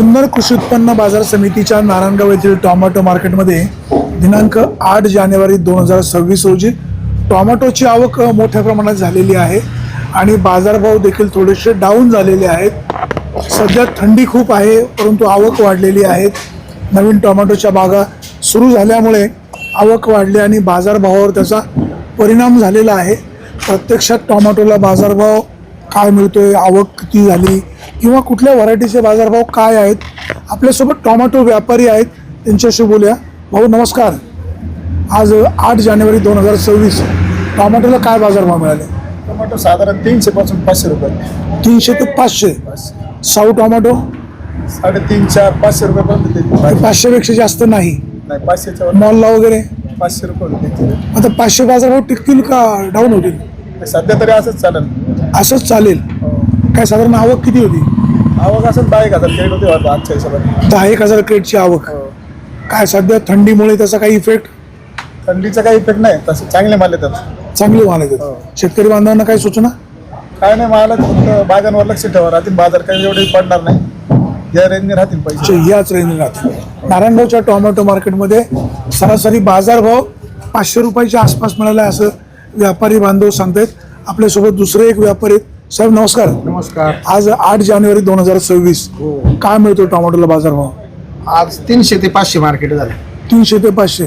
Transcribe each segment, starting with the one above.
जुन्नर कृषी उत्पन्न बाजार समितीच्या नारायणगाव येथील टोमॅटो मार्केटमध्ये दिनांक आठ जानेवारी दोन हजार सव्वीस रोजी टोमॅटोची आवक मोठ्या प्रमाणात झालेली आहे आणि बाजारभाव देखील थोडेसे डाऊन झालेले आहेत. सध्या थंडी खूप आहे परंतु आवक वाढलेली आहे. नवीन टोमॅटोच्या बागा सुरू झाल्यामुळे आवक वाढली आणि बाजारभावावर त्याचा परिणाम झालेला आहे. प्रत्यक्षात टोमॅटोला बाजारभाव काय मिळतोय आवक किती झाली किंवा कुठल्या व्हरायटीचे बाजारभाव काय आहेत आपल्यासोबत टोमॅटो व्यापारी आहेत त्यांच्याशी बोलूया. भाऊ नमस्कार. आज आठ जानेवारी दोन हजार सव्वीस टोमॅटोला काय बाजारभाव मिळाले? टोमॅटो साधारण तीनशे पासून पाचशे रुपये. तीनशे ते पाचशे. साऊ टोमॅटो? साडेतीन चार पाचशे रुपयापर्यंत पाचशेपेक्षा जास्त नाही. पाचशेच्या वर. मॉलला वगैरे? पाचशे रुपये आता पाचशे बाजारभाव टिकतील का? डाऊन होतील? सध्या तरी असंच चालेल. असंच चालेल. हो. काय साधारण आवक किती होती? आवक असं दहा एक हजार क्रेडिट होते वाटतं आजच्या हिशोबाने. दहा एक हजार क्रेटची आवक. हो. काय सध्या थंडीमुळे त्याचा काही इफेक्ट थंडीचा काही इफेक्ट नाही तसं चांगले माल येतात. चांगले माल हो. येतात शेतकरी बांधवांना काय सूचना? काय नाही माल फक्त बागांवर लक्ष ठेवा. राहतील बाजार काही एवढे पडणार नाही. या रेंजने राहतील पैसे. याच रेंज राहतील. नारायणगावच्या टोमॅटो मार्केटमध्ये सरासरी बाजारभाव पाचशे रुपयाच्या आसपास मिळाला आहे असं व्यापारी बांधव सांगतायत. आपल्यासोबत दुसरे एक व्यापारी आहेत. साहेब नमस्कार. नमस्कार. आज आठ जानेवारी दोन हजार सव्वीस. हो. काय मिळतो टोमॅटोला बाजारभाव? आज तीनशे ते पाचशे मार्केट झाले. तीनशे ते पाचशे.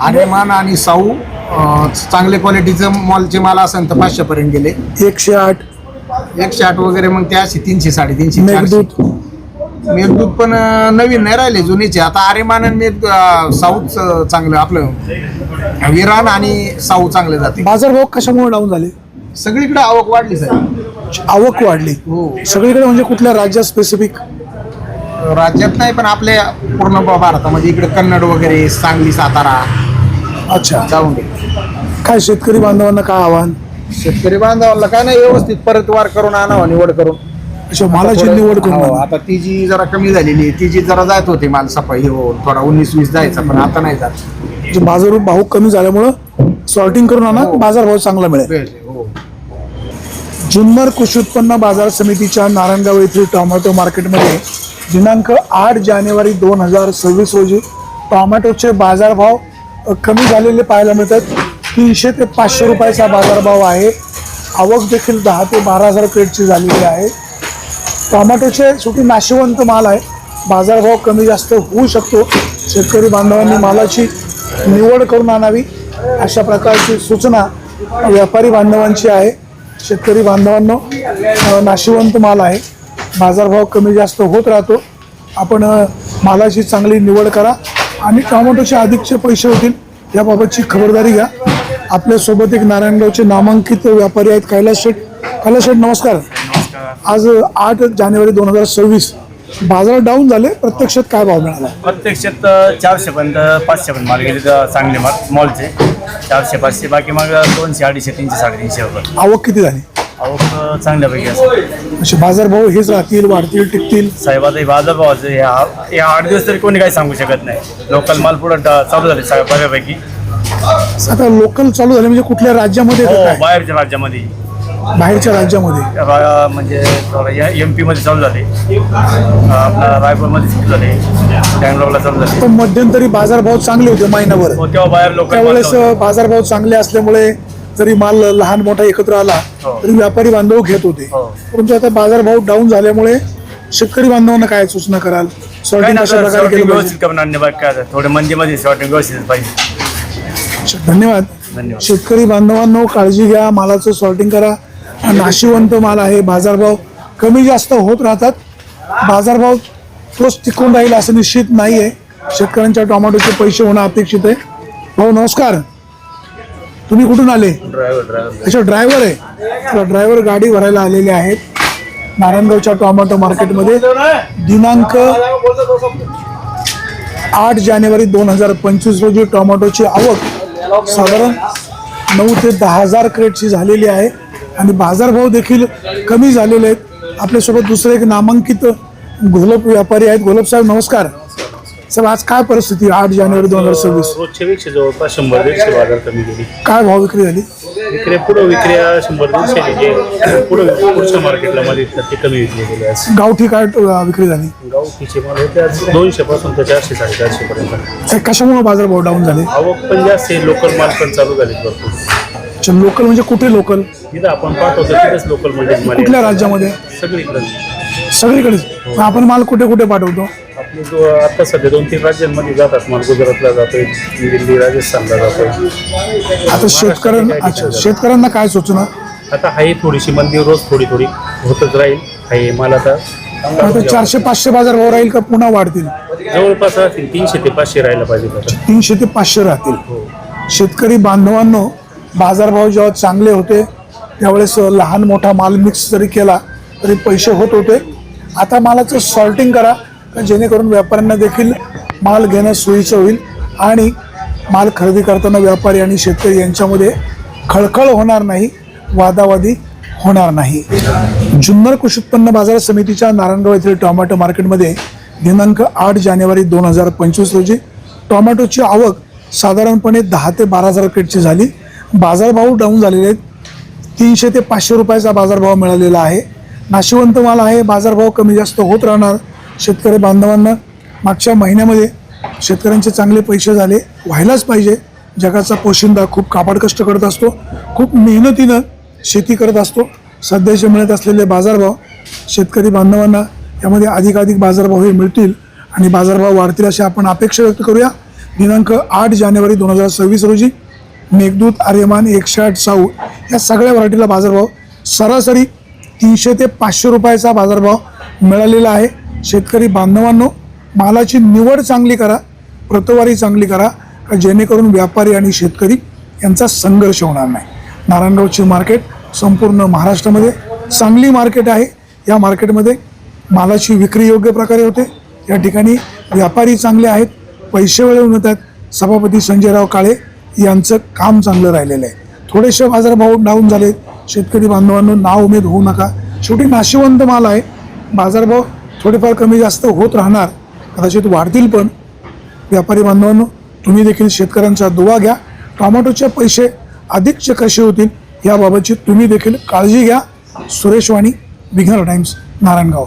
आर्यमान आणि साऊ अं, चांगले क्वालिटीचं मॉलचे माल असेल तर पाचशे पर्यंत गेले. एकशे आठ. एकशे आठ वगैरे मग ते असे तीनशे साडेतीनशे चारशे. मेघदूत पण अं, नवीन नाही राहिले जुनीचे. आता आर्यमान आणि मेघ अं, चांगलं आपलं. विरान आणि साऊ चांगले जाते. बाजारभाव कशामुळे डाऊन झाले? सगळीकडे आवक वाढली सर आवक वाढली. हो. सगळीकडे म्हणजे कुठल्या राज्यात स्पेसिफिक राज्यात नाही पण आपल्या पूर्ण भारतामध्ये इकडे कन्नड वगैरे सांगली सातारा. अच्छा. जाऊन काय शेतकरी बांधवांना काय आव्हान? शेतकरी बांधवांना काय नाही व्यवस्थित परतवार करून आणावं निवड करून. अशा मालाची निवड हो, करून आता ती जी जरा कमी झालेली आहे ती जी जरा जात होती माल सफाई हो थोडा उन्नीस वीस जायचा पण आता नाही जात. म्हणजे बाजार भाव कमी झाल्यामुळं सॉर्टिंग करून आणा बाजारभाव चांगला मिळेल. हो. जुन्नर कृषी उत्पन्न बाजार समितीच्या नारायणगाव येथील टोमॅटो मार्केटमध्ये दिनांक आठ जानेवारी दोन हजार सव्वीस रोजी टोमॅटोचे बाजारभाव अ, कमी झालेले पाहायला मिळतात. तीनशे ते पाचशे रुपयाचा बाजारभाव आहे. आवक देखील दहा ते बारा हजार क्रेटची झालेली आहे. टोमॅटोचे शेवटी नाशिवंत माल आहे. बाजारभाव कमी जास्त होऊ शकतो. शेतकरी बांधवांनी मालाची निवड करून आणावी अशा प्रकारची सूचना व्यापारी बांधवांची आहे. शेतकरी बांधवांनो नाशिवंत माल आहे. बाजारभाव कमी जास्त होत राहतो. आपण मालाची चांगली निवड करा आणि टोमॅटोचे अधिकचे पैसे होतील याबाबतची खबरदारी घ्या. आपल्यासोबत एक नारायणगावचे नामांकित व्यापारी आहेत कैलास शेठ. कैलास शेठ नमस्कार. आज आठ जानेवारी दोन हजार सव्वीस बाजार डाऊन झाले. प्रत्यक्षात काय भाव मिळाला? प्रत्यक्षात चारशे पर्यंत पाचशे पर्यंत माल गेले तर चांगले माल मॉलचे चारशे पाचशे बाकी मग दोनशे अडीचशे तीनशे साडेतीनशे रुपये आवक किती झाली? आवक चांगल्यापैकी असं असे बाजारभाव हेच राहतील वाढतील टिकतील? साहेब आता हे बाजारभावाचं हे आ- या आठ दिवस तरी कोणी काही सांगू शकत नाही. लोकल माल पुढं ड- चालू झाले सगळ्या बऱ्यापैकी. आता लोकल चालू झाले म्हणजे कुठल्या राज्यामध्ये हो काय? बाहेरच्या राज्यामध्ये. बाहेरच्या राज्यामध्ये? रा- म्हणजे एम पीमध्ये चालू झाले. आपला रायपूरमध्ये चालू झाले. बँगलोरला चालू झाले. पण मध्यंतरी बाजारभाव चांगले होते महिनाभर हो तेव्हा बाहेर लोक त्यावेळेस बाजारभाव चांगले असल्यामुळे जरी माल लहान मोठा एकत्र आला हो. तरी व्यापारी बांधव घेत होते. हो. परंतु आता बाजारभाव डाऊन झाल्यामुळे शेतकरी बांधवांना काय सूचना कराल? काय सॉर्टिंग ना कशा प्रकारे शॉर्टिंग केलं व्यवस्थित करून आणणे बाकी काय आता. थोडे मंदीमध्ये शॉर्टिंग व्यवस्थित पाहिजे. धन्यवाद. धन्यवाद. शेतकरी बांधवांनो काळजी घ्या मालाचं सॉर्टिंग करा. नाशिवंत माल आहे. बाजारभाव कमी जास्त होत राहतात. बाजारभाव तोच टिकून राहील असं निश्चित नाही आहे शेतकऱ्यांच्या टोमॅटोचे पैसे होणं अपेक्षित आहे. भाऊ नमस्कार. तुम्ही कुठून आले? अच्छा ड्रायव्हर आहे. ड्रायव्हर गाडी भरायला आलेले आहेत. नारायणगावच्या टोमॅटो मार्केटमध्ये. दिनांक आठ जानेवारी दोन हजार पंचवीस रोजी टोमॅटोची आवक साधारण नऊ ते दहा हजार क्रेटची झालेली आहे. आणि बाजारभाव देखील कमी झालेले आहेत. आपल्यासोबत दुसरे एक नामांकित घोलप व्यापारी आहेत. घोलप साहेब नमस्कार. सर आज काय परिस्थिती आठ जानेवारी दोन हजार सव्वीस? रोजच्या पेक्षा जवळपास शंभर दीडशे बाजार कमी गेली काय भाव विक्री झाली? विक्रे पुढं विक्रिया शंभर दीडशे जे पुढं पुढच्या मार्केटला मध्ये येतात ते कमी विकले गेले आज गावठी काय अं, विक्री झाली? गावठीचे माल होते आज दोनशे पासून तर चारशे साडेचारशे पर्यंत. हे कशामुळे बाजारभाव डाऊन झाले? आवक पण जास्त आहे. लोकल माल पण चालू झाले भरपूर. लोकल म्हणजे कुठे लोकल जिथं आपण पाहतो तिथेच लोकल कुठल्या. राज्यामध्ये? सगळीकडे. सगळीकडेच? मग आपण माल कुठे कुठे पाठवतो? आपले जो आता सध्या दोन तीन राज्यांमध्ये जातात. माल गुजरातला जातोय दिल्ली राजस्थानला जातोय. आता शेतकऱ्यांना अच्छा शेतकऱ्यांना काय सूचना? आता हाही थोडीशी मंदी रोज थोडी थोडी होतच राहील. हाही माल आता आता चारशे पाचशे बाजारभाव राहील का पुन्हा वाढतील? जवळपास राहतील तीनशे ते पाचशे राहायला पाहिजे आता. तीनशे ते पाचशे राहतील. शेतकरी बांधवांनो बाजारभाव जेव्हा चांगले होते त्यावेळेस लहान मोठा माल मिक्स जरी केला तरी पैसे होत होते. आता मालाचं सॉर्टिंग करा जेणेकरून व्यापाऱ्यांना देखील माल घेणं सोयीचं होईल आणि माल खरेदी करताना व्यापारी आणि शेतकरी यांच्यामध्ये खळखळ होणार नाही वादावादी होणार नाही. जुन्नर कृषी उत्पन्न बाजार समितीच्या नारायणगाव येथील टोमॅटो मार्केटमध्ये दिनांक आठ जानेवारी दोन हजार पंचवीस रोजी टोमॅटोची आवक साधारणपणे दहा ते बारा हजार क्रेटची झाली. बाजारभाव डाऊन झालेले आहेत. तीनशे ते पाचशे रुपयाचा बाजारभाव मिळालेला आहे. नाशिवंत माल आहे. बाजारभाव कमी जास्त होत राहणार शेतकरी बांधवांना. मागच्या महिन्यामध्ये शेतकऱ्यांचे चांगले पैसे झाले. व्हायलाच पाहिजे. जगाचा पोशिंदा खूप काबाड कष्ट करत असतो. खूप मेहनतीनं शेती करत असतो. सध्याचे मिळत असलेले बाजारभाव शेतकरी बांधवांना यामध्ये अधिकाधिक बाजारभाव हे मिळतील आणि बाजारभाव वाढतील अशी आपण अपेक्षा व्यक्त करूया. दिनांक आठ जानेवारी दोन हजार सव्वीस रोजी मेघदूत आर्यमान एकशे आठ साऊ या सगळ्या व्हरायटीला बाजारभाव सरासरी तीनशे ते पाचशे रुपयाचा बाजारभाव मिळालेला आहे. शेतकरी बांधवांनो मालाची निवड चांगली करा प्रतवारी चांगली करा जेणेकरून व्यापारी आणि शेतकरी यांचा संघर्ष होणार नाही. नारायणगावची मार्केट संपूर्ण महाराष्ट्रामध्ये चांगली मार्केट आहे. या मार्केटमध्ये मालाची विक्री योग्य प्रकारे होते. या ठिकाणी व्यापारी चांगले आहेत. पैसे वेळेवर मिळतात सभापती संजयराव काळे यांचं काम चांगलं राहिलेलं आहे. थोडेसे बाजारभाव डाऊन झाले. शेतकरी बांधवांनो नाव उमेद होऊ नका. शेवटी नाशिवंत माल आहे. बाजारभाव थोडेफार कमी जास्त होत राहणार. कदाचित वाढतील पण. व्यापारी बांधवांनो तुम्ही देखील शेतकऱ्यांचा दुवा घ्या. टोमॅटोचे पैसे अधिकचे कसे होतील. याबाबतची तुम्ही देखील काळजी घ्या. सुरेश वाणी विघ्नर टाइम्स नारायणगाव.